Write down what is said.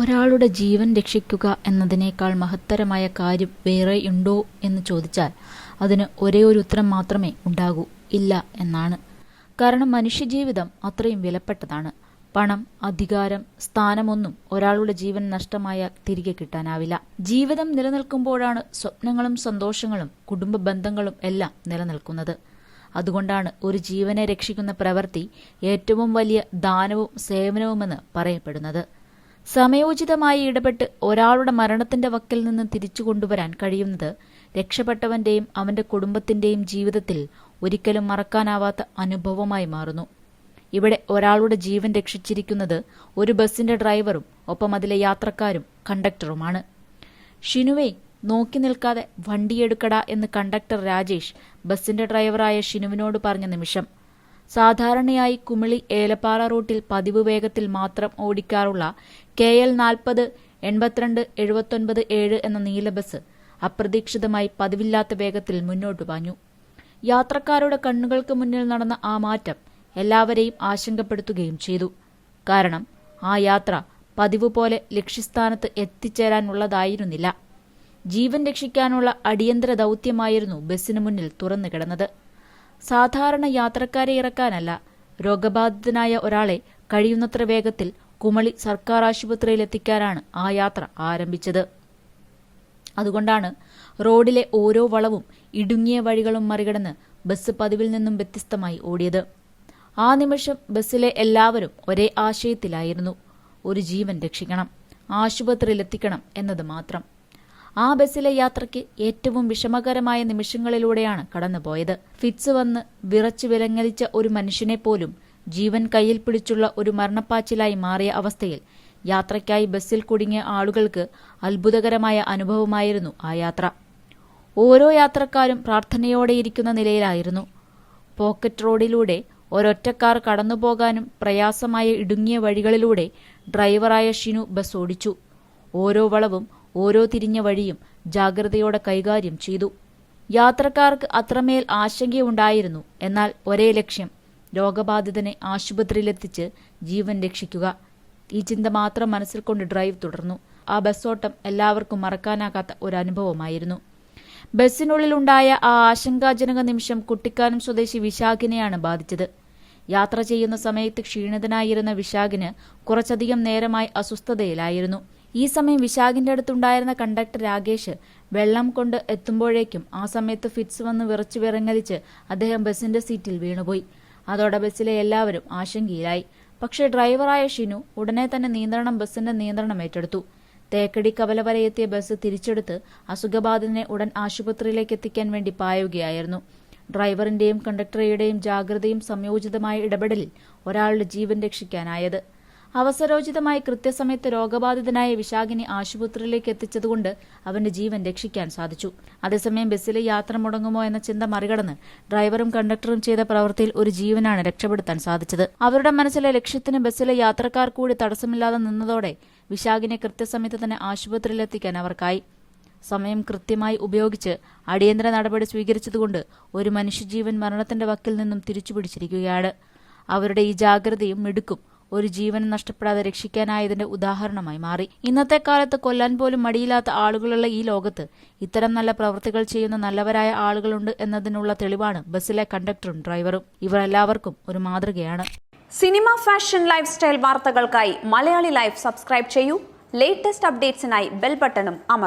ഒരാളുടെ ജീവൻ രക്ഷിക്കുക എന്നതിനേക്കാൾ മഹത്തരമായ കാര്യം വേറെയുണ്ടോ എന്ന് ചോദിച്ചാൽ അതിന് ഒരേ ഒരു ഉത്തരം മാത്രമേ ഉണ്ടാകൂ ഇല്ല എന്നാണ്. കാരണം മനുഷ്യജീവിതം അത്രയും വിലപ്പെട്ടതാണ്. പണം അധികാരം സ്ഥാനമൊന്നും ഒരാളുടെ ജീവൻ നഷ്ടമായ തിരികെ കിട്ടാനാവില്ല. ജീവിതം നിലനിൽക്കുമ്പോഴാണ് സ്വപ്നങ്ങളും സന്തോഷങ്ങളും കുടുംബ ബന്ധങ്ങളും എല്ലാം നിലനിൽക്കുന്നത്. അതുകൊണ്ടാണ് ഒരു ജീവനെ രക്ഷിക്കുന്ന പ്രവൃത്തി ഏറ്റവും വലിയ ദാനവും സേവനവുമെന്ന് പറയപ്പെടുന്നത്. സമയോചിതമായി ഇടപെട്ട് ഒരാളുടെ മരണത്തിന്റെ വക്കിൽ നിന്ന് തിരിച്ചു കൊണ്ടുവരാൻ കഴിയുന്നത് രക്ഷപ്പെട്ടവന്റെയും അവന്റെ കുടുംബത്തിന്റെയും ജീവിതത്തിൽ ഒരിക്കലും മറക്കാനാവാത്ത അനുഭവമായി മാറുന്നു. ഇവിടെ ഒരാളുടെ ജീവൻ രക്ഷിച്ചിരിക്കുന്നത് ഒരു ബസിന്റെ ഡ്രൈവറും ഒപ്പം അതിലെ യാത്രക്കാരും കണ്ടക്ടറുമാണ്. ഷിനുവേ നോക്കി നിൽക്കാതെ വണ്ടിയെടുക്കടാ എന്ന് കണ്ടക്ടർ രാജേഷ് ബസിന്റെ ഡ്രൈവറായ ഷിനുവിനോട് പറഞ്ഞ നിമിഷം സാധാരണയായി കുമിളി ഏലപ്പാറ റൂട്ടിൽ പതിവ് വേഗത്തിൽ മാത്രം ഓടിക്കാറുള്ള കെ എൽ നാൽപ്പത് എൺപത്തിരണ്ട് എഴുപത്തൊൻപത് ഏഴ് എന്ന നീല ബസ് അപ്രതീക്ഷിതമായി പതിവില്ലാത്ത വേഗത്തിൽ മുന്നോട്ട് പാഞ്ഞു. യാത്രക്കാരുടെ കണ്ണുകൾക്ക് മുന്നിൽ നടന്ന ആ മാറ്റം എല്ലാവരെയും ആശങ്കപ്പെടുത്തുകയും ചെയ്തു. കാരണം ആ യാത്ര പതിവ് പോലെ ലക്ഷ്യസ്ഥാനത്ത് എത്തിച്ചേരാനുള്ളതായിരുന്നില്ല. ജീവൻ രക്ഷിക്കാനുള്ള അടിയന്തര ദൗത്യമായിരുന്നു ബസ്സിന് മുന്നിൽ തുറന്നു കിടന്നത്. സാധാരണ യാത്രക്കാരെ ഇറക്കാനല്ല രോഗബാധിതനായ ഒരാളെ കഴിയുന്നത്ര വേഗത്തിൽ കുമളി സർക്കാർ ആശുപത്രിയിൽ എത്തിക്കാനാണ് ആ യാത്ര ആരംഭിച്ചത്. അതുകൊണ്ടാണ് റോഡിലെ ഓരോ വളവും ഇടുങ്ങിയ വഴികളും മറികടന്ന് ബസ് പതിവിൽ നിന്നും വ്യത്യസ്തമായി ഓടിയത്. ആ നിമിഷം ബസ്സിലെ എല്ലാവരും ഒരേ ആശയത്തിലായിരുന്നു. ഒരു ജീവൻ രക്ഷിക്കണം ആശുപത്രിയിലെത്തിക്കണം എന്നത് മാത്രം. ആ ബസ്സിലെ യാത്രയ്ക്ക് ഏറ്റവും വിഷമകരമായ നിമിഷങ്ങളിലൂടെയാണ് കടന്നുപോയത്. ഫിറ്റ്സ് വന്ന് വിറച്ചു വിലങ്ങലിച്ച ഒരു മനുഷ്യനെ പോലും ജീവൻ കയ്യിൽ പിടിച്ചുള്ള ഒരു മരണപ്പാച്ചിലായി മാറിയ അവസ്ഥയിൽ യാത്രയ്ക്കായി ബസ്സിൽ കുടുങ്ങിയ ആളുകൾക്ക് അത്ഭുതകരമായ അനുഭവമായിരുന്നു ആ യാത്ര. ഓരോ യാത്രക്കാരും പ്രാർത്ഥനയോടെയിരിക്കുന്ന നിലയിലായിരുന്നു. പോക്കറ്റ് റോഡിലൂടെ ഒരൊറ്റക്കാർ കടന്നുപോകാനും പ്രയാസമായ ഇടുങ്ങിയ വഴികളിലൂടെ ഡ്രൈവറായ ഷിനു ബസ് ഓടിച്ചു. ഓരോ വളവും ഓരോ തിരിഞ്ഞ വഴിയും ജാഗ്രതയോടെ കൈകാര്യം ചെയ്തു. യാത്രക്കാർക്ക് അത്രമേൽ ആശങ്കയുണ്ടായിരുന്നു. എന്നാൽ ഒരേ ലക്ഷ്യം രോഗബാധിതനെ ആശുപത്രിയിലെത്തിച്ച് ജീവൻ രക്ഷിക്കുക. ഈ ചിന്ത മാത്രം മനസ്സിൽ കൊണ്ട് ഡ്രൈവ് തുടർന്നു. ആ ബസ്സോട്ടം എല്ലാവർക്കും മറക്കാനാകാത്ത ഒരു അനുഭവമായിരുന്നു ബസ്സിനുള്ളിലുണ്ടായ ആ ആശങ്കാജനക നിമിഷം കുട്ടിക്കാനം സ്വദേശി വിശാഖിനെയാണ് ബാധിച്ചത്. യാത്ര ചെയ്യുന്ന സമയത്ത് ക്ഷീണിതനായിരുന്ന വിശാഖിന് കുറച്ചധികം നേരമായി അസ്വസ്ഥതയിലായിരുന്നു. ഈ സമയം വിശാഖിന്റെ അടുത്തുണ്ടായിരുന്ന കണ്ടക്ടർ രാകേഷ് വെള്ളം കൊണ്ട് എത്തുമ്പോഴേക്കും ആ സമയത്ത് ഫിറ്റ്സ് വന്ന് വിറച്ചു വിറങ്ങലിച്ച് അദ്ദേഹം ബസിന്റെ സീറ്റിൽ വീണുപോയി. അതോടെ ബസ്സിലെ എല്ലാവരും ആശങ്കയിലായി. പക്ഷേ ഡ്രൈവറായ ഷിനു ഉടനെ തന്നെ നിയന്ത്രണം ബസിന്റെ നിയന്ത്രണം ഏറ്റെടുത്തു. തേക്കടി കവല വരെ എത്തിയ ബസ് തിരിച്ചെടുത്ത് അസുഖബാധിതനെ ഉടൻ ആശുപത്രിയിലേക്ക് എത്തിക്കാൻ വേണ്ടി പായുകയായിരുന്നു. ഡ്രൈവറിന്റെയും കണ്ടക്ടറുടെയും ജാഗ്രതയും സംയോജിതമായ ഇടപെടലിൽ ഒരാളുടെ ജീവൻ രക്ഷിക്കാനായത്. അവസരോചിതമായി കൃത്യസമയത്ത് രോഗബാധിതനായ വിശാഖിനെ ആശുപത്രിയിലേക്ക് എത്തിച്ചതുകൊണ്ട് അവന്റെ ജീവൻ രക്ഷിക്കാൻ സാധിച്ചു. അതേസമയം ബസ്സിലെ യാത്ര മുടങ്ങുമോ എന്ന ചിന്ത മറികടന്ന് ഡ്രൈവറും കണ്ടക്ടറും ചെയ്ത പ്രവൃത്തിയിൽ ഒരു ജീവനാണ് രക്ഷപ്പെടുത്താൻ സാധിച്ചത്. അവരുടെ മനസ്സിലെ ലക്ഷ്യത്തിന് ബസ്സിലെ യാത്രക്കാർ കൂടി തടസ്സമില്ലാതെ നിന്നതോടെ വിശാഖിനെ കൃത്യസമയത്ത് തന്നെ ആശുപത്രിയിലെത്തിക്കാൻ അവർക്കായി. സമയം കൃത്യമായി ഉപയോഗിച്ച് അടിയന്തര നടപടി സ്വീകരിച്ചതുകൊണ്ട് ഒരു മനുഷ്യജീവൻ മരണത്തിന്റെ വക്കിൽ നിന്നും തിരിച്ചുപിടിച്ചിരിക്കുകയാണ്. അവരുടെ ഈ ജാഗ്രതയും മിടുക്കും ഒരു ജീവൻ നഷ്ടപ്പെടാതെ രക്ഷിക്കാനായതിന്റെ ഉദാഹരണമായി മാറി. ഇന്നത്തെ കാലത്ത് കൊല്ലാൻ പോലും മടിയില്ലാത്ത ആളുകളുള്ള ഈ ലോകത്ത് ഇത്തരം നല്ല പ്രവൃത്തികൾ ചെയ്യുന്ന നല്ലവരായ ആളുകളുണ്ട് എന്നതിനുള്ള തെളിവാണ് ബസ്സിലെ കണ്ടക്ടറും ഡ്രൈവറും. ഇവർ എല്ലാവർക്കും ഒരു മാതൃകയാണ്. സിനിമ ഫാഷൻ ലൈഫ് സ്റ്റൈൽ വാർത്തകൾക്കായി മലയാളി ലൈഫ് സബ്സ്ക്രൈബ് ചെയ്യൂ. ലേറ്റസ്റ്റ് അപ്ഡേറ്റ്സിനായി ബെൽ ബട്ടണും അമർ